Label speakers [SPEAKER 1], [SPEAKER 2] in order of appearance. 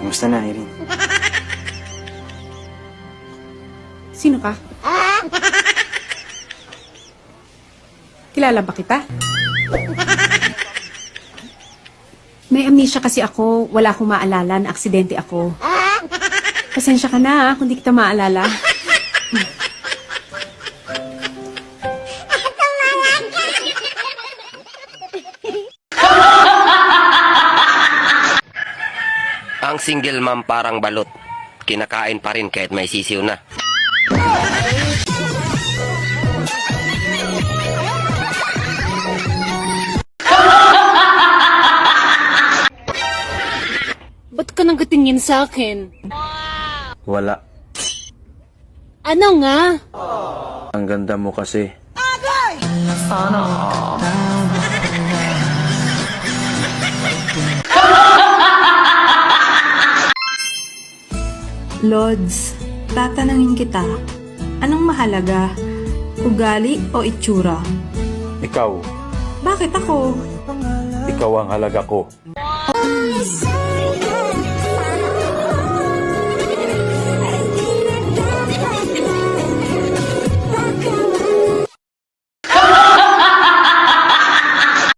[SPEAKER 1] Kamusta na, Irene?
[SPEAKER 2] Sino ka? Kilala ba kita? May amnesia kasi ako. Wala akong maalala na aksidente ako. Pasensya ka na ah, kung di kita maalala.
[SPEAKER 3] Ang single mom parang balot. Kinakain pa rin kahit may sisiw na.
[SPEAKER 4] Ba't ka nang gatingin sa akin?
[SPEAKER 1] Wala.
[SPEAKER 4] Ano nga?
[SPEAKER 1] Ang ganda mo kasi.
[SPEAKER 5] Lods, tatanungin kita, anong mahalaga? Ugali o itsura?
[SPEAKER 6] Ikaw,
[SPEAKER 5] Bakit ako?
[SPEAKER 6] ikaw ang halaga ko.
[SPEAKER 5] Say